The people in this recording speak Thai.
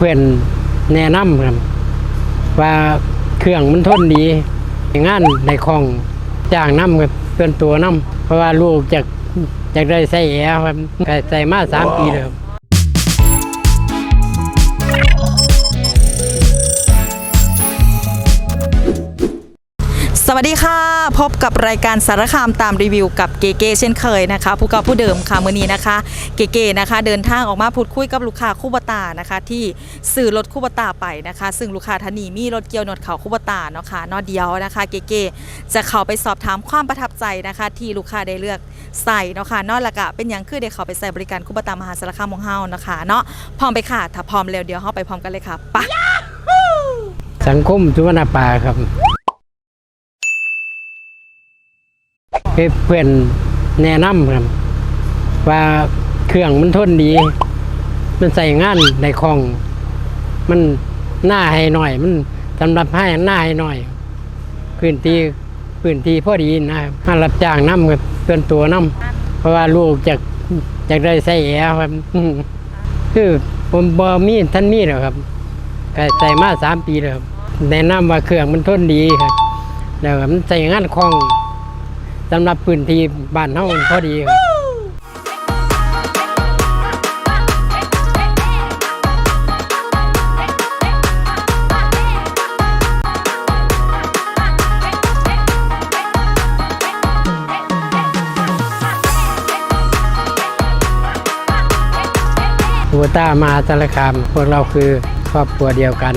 เพื่อนแนะนำครับ ว่าเครื่องมันทนดีงานในคลองจ้างน้ำครับเพื่อนตัวน้ำเพราะว่าลูกจากจากได้ใส่แอร์ครับใส่มาสามปีแล้ว วัสดีค่ะ พบกับรายการสารคามตามรีวิวกับเก๋ๆเช่นเคยนะคะ ผู้ก่าผู้เดิมค่ะมื้อนี้นะคะ เก๋ๆนะคะ เดินทางออกมาพูดคุยกับลูกค้าคู่บตานะคะ ที่ซื้อรถคู่บตาไปนะคะ ซึ่งลูกค้าท่านนี้มีรถเกียวหนวดเขาคู่บตาเนาะค่ะนอเดียวนะคะ เก๋ๆจะเข้าไปสอบถามความประทับใจนะคะ ที่ลูกค้าได้เลือกใส่เนาะค่ะนอกละกะเป็นหยังคือได้เข้าไปใส่บริการคู่บตามหาสารคามของเฮานะคะเนาะพร้อมไปค่ะถ้าพร้อมแล้วเดี๋ยวเฮาไปพร้อมกันเลยค่ะไปสังคมสุวรรณป่าครับ เพื่อนแนะนำครับ ว่าเครื่องมันทนดี มันใส่งานในคลอง มันหน้าให้หน่อย มันสำหรับให้หน้าให้หน่อยพื้นที่พื้นที่พอดีนะครับมารับจ้างน้ำครับเพื่อนตัวน้ำเพราะว่าลูกจากจากได้ใส่แอร์ครับคือผมบอมีท่านมีหรอครับใส่มาสามปีแล้วครับแนะนำว่าเครื่องมันทนดีครับแล้วมันใส่งานคล่อง สำหรับพื้นที่บ้านเฮามันพอดีครับตัวต้ามาสารคามพวกเราคือครอบครัวเดียวกัน